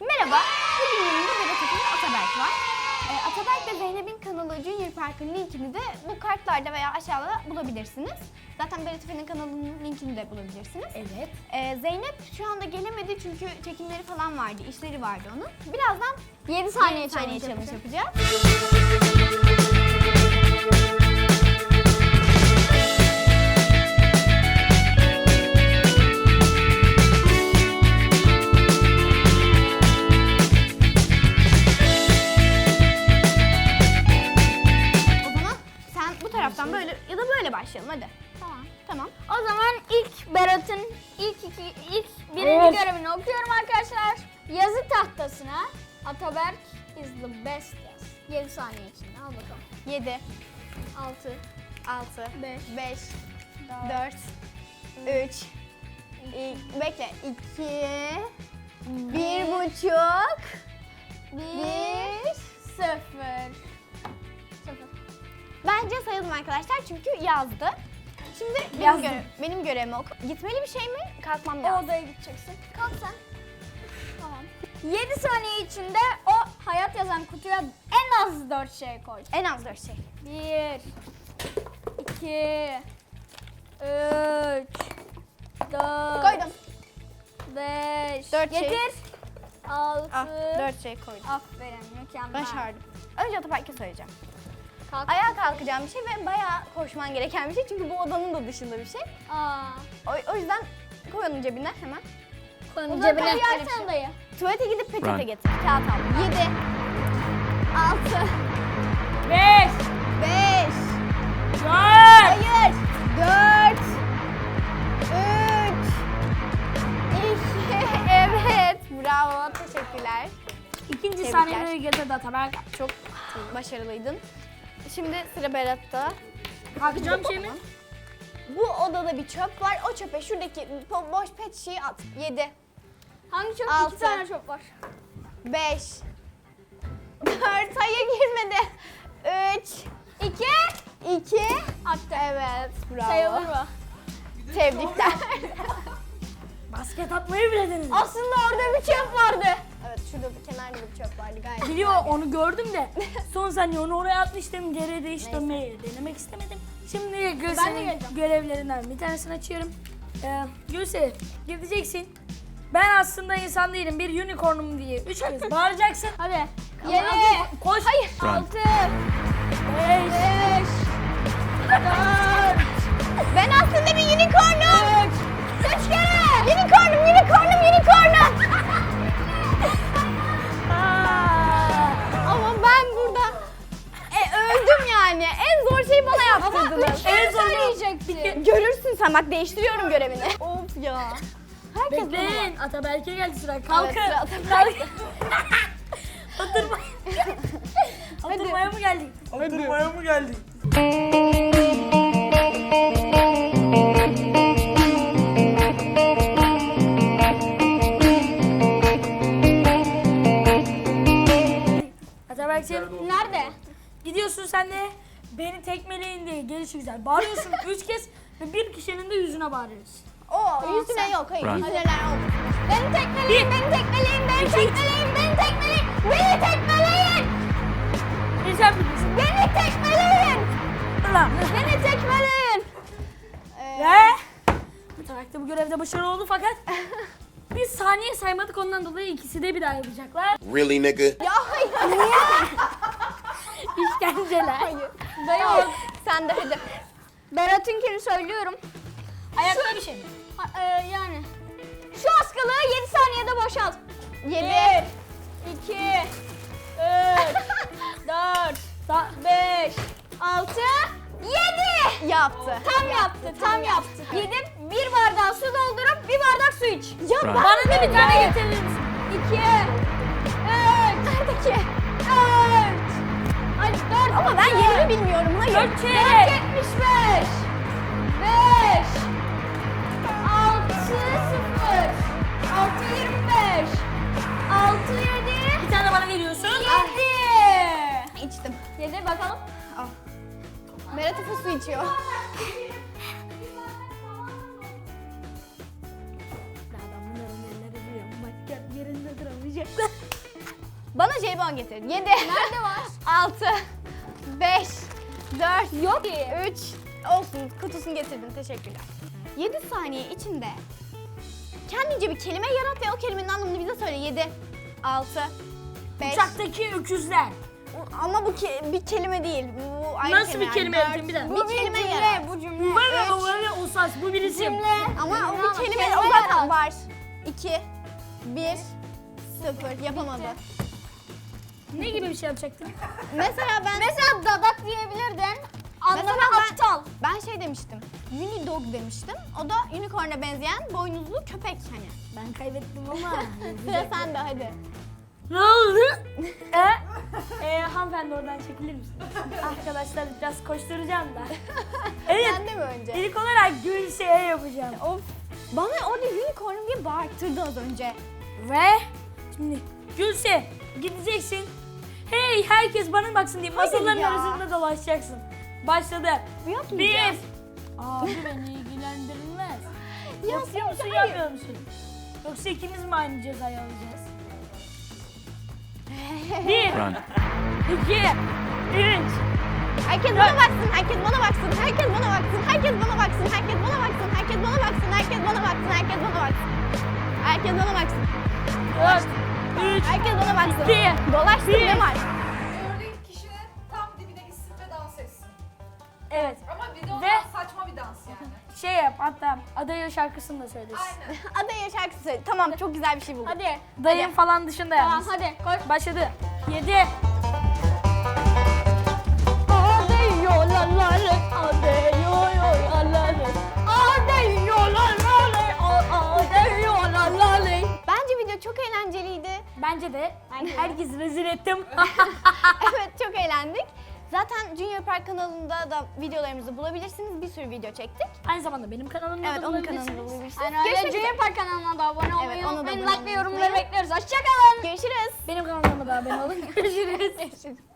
Merhaba, bugün yanımda ve Ataberk var. Ee, Ataberk ve Zeynep'in kanalı Junior Park'ın linkini de bu kartlarda veya aşağıda bulabilirsiniz. Zaten Berat Ekin'in kanalının linkini de bulabilirsiniz. Evet. Ee, Zeynep şu anda gelemedi çünkü çekimleri falan vardı, işleri vardı onun. Birazdan 7 saniye, Yedi saniye challenge challenge yapacağız. İlk iki, ilk birinci Evet. görevini okuyorum arkadaşlar. Yazı tahtasına Ataberk is the best yaz. 7 saniye içinde al bakalım. 7, 6, 6, Beş. 5, 4, 4, 3, bekle 2, bir buçuk, 1, 1. 0. 0. Bence sayalım arkadaşlar çünkü yazdı. Şimdi benim, Yazdım. görev, benim görevimi oku. Gitmeli bir şey mi? Kalkmam O lazım. odaya gideceksin. Kalk sen. Tamam. 7 saniye içinde o hayat yazan kutuya en az 4 şey koy. En az 4 şey. 1 2 3 4 Koydum. 5 Dört şey. Getir. 6 Ah, 4 şey koydum. Aferin mükemmel. Başardım. Önce Ataberk'e söyleyeceğim. Kalk. Ayağa kalkacağım bir şey ve bayağı koşman gereken bir şey. Çünkü bu odanın da dışında bir şey. Aa. O, o yüzden koy onu cebine hemen. Konum O zaman cebine. kapıyı açsana şey. dayı. Tuvalete gidip peçete Run. getir. Kağıt al. 7, 6, 5 5, 4 hayır, 4, 3, 2, evet. Bravo, teşekkürler. İkinci saniyede getirdi Ataberk. Çok başarılıydın. Şimdi sıra Berat'ta. Kalkacağım şey mi? Bu odada bir çöp var. O çöpe şuradaki po- boş pet şişeyi at. 7, Hangi çöp? Altı. 2 tane çöp var. 5, 4, hayır girmedi. 3, 2 2, attı. evet bravo. Sayılır mı? Tebrikler. Basket atmayı bile denedi. Aslında orada bir çöp vardı. Evet şurada bir kenarda bir çöp vardı gayet. Biliyor onu gördüm de son saniye onu oraya atmıştım. Geri de hiç dönmeyi denemek istemedim. Şimdi Gülse'nin geleceğim. görevlerinden bir tanesini açıyorum. Ee, Gülse gideceksin. Ben aslında insan değilim bir unicornum diye üç kez bağıracaksın. Hadi. Ama 7 hadi Koş. Hayır. Run. 6 Beş. 5 4 Ben aslında bir unicornum. 3 kere. Unicornum, unicornum, unicornum. Sen bak değiştiriyorum görevini. Of ya. Herkes Bekleyin. Ataberk'e geldi sıra. Kalkın. sıra Ataberk'te. Oturma. Oturmaya mı geldik? Oturmaya mı geldik? Ataberk'ciğim Nerede? gidiyorsun sen de beni tekmeleyin diye gelişi güzel. Bağırıyorsun üç kez ve bir kişinin de yüzüne bağırıyorsun. Oo yüzüne yok hayır. Run. Yüzüne oldu. Beni tekmeleyin, beni tekmeleyin, beni tekmeleyin, beni tekmeleyin, beni tekmeleyin, E sen bilirsin. beni tekmeleyin, Lan. beni tekmeleyin. Ve Ataberk de bu görevde başarılı oldu fakat biz saniye saymadık ondan dolayı ikisi de bir daha yapacaklar. Really, nigga? Ya hayır. İşkenceler. hayır. Dayı. Sen de hadi. Berat'ınkini söylüyorum. Ayakta bir şey mi? Ha, e, yani. Şu askılığı 7 saniyede boşalt. 7, 2, 3, 4, 5, 6, 7. yaptı. Tam yaptı, tam yaptı. Gidip bir bardağı su doldurup bir bardak su iç. Ya ben Bana da bir tane getirir misin? 2, 3, Neredeki? 4. Ay 4. Ama ben yerimi bilmiyorum. Hayır. Dört kez. 75. 5. 6, 0. 6, 25. 6, 7. Bir tane bana veriyorsun. 7. İçtim. 7 bakalım. Berat Efe su içiyor. Bana jelibon getir. 7. Nerede var? 6. 5. 4. Yok ki. 3. Olsun kutusunu getirdin teşekkürler. 7 saniye içinde kendince bir kelime yarat ve o kelimenin anlamını bize söyle. 7. 6. 5. Uçaktaki öküzler. Ama bu ke- bir kelime değil. Bu ayrı Nasıl bir yani. kelime Dört. yapayım bir dakika? Bir kelime yarat. bu cümle. Böyle o böyle o saç bu bir isim. Ama o bir kelime, kelime o zaten var. 2 1 0 yapamadı. Ne gibi bir şey yapacaktın? Mesela ben Mesela dadak diyebilirdin. Anlamı Mesela ben- aptal. ben şey demiştim. Unidog demiştim. O da unicorn'a benzeyen boynuzlu köpek hani. Ben kaybettim ama. Sıra sende hadi. ne oldu? e, e, hanımefendi oradan çekilir misiniz? Arkadaşlar biraz koşturacağım da. Evet. Sen de mi önce? İlk olarak Gülşeh'e yapacağım. Of. Bana orada unicorn diye bağırttırdı az önce. Ve şimdi Gülse gideceksin. Hey herkes bana baksın diye Hayır masaların ya. arasında dolaşacaksın. Başladı. Bu Bir. yapmayacağız. Abi beni ilgilendirmez. Ya Yapıyor musun hayır. yapmıyor musun? Yoksa ikimiz mi aynı cezayı alacağız? Bir, Run. iki, üç. Herkes bana baksın, herkes bana baksın, herkes bana baksın, herkes bana baksın, herkes bana baksın, herkes bana baksın, herkes bana baksın, herkes bana baksın. Herkes bana baksın. Dört, 3, Herkes ona baksın. iki, Dolaşsın bir. ne var? Gördüğün kişinin tam dibine gitsin ve dans etsin. Evet. Ama bir Ve- saçma bir dans yani. Şey yap hatta Adaya şarkısını da söylesin. Aynen. Adaya şarkı söyle. Tamam çok güzel bir şey buldum. Hadi. Dayım falan dışında yalnız. Tamam hadi koş. Başladı. 7, Herkes rezil ettim. evet çok eğlendik. Zaten Junior Park kanalında da videolarımızı bulabilirsiniz. Bir sürü video çektik. Aynı zamanda benim kanalımda Evet da onun kanalında bulabilirsiniz. Aynen öyle. Junior Park kanalına da abone olmayı Evet, unutmayın. Like ve yorumları bekliyoruz. Hoşçakalın. Görüşürüz. Benim kanalıma da abone olun. Görüşürüz. Görüşürüz.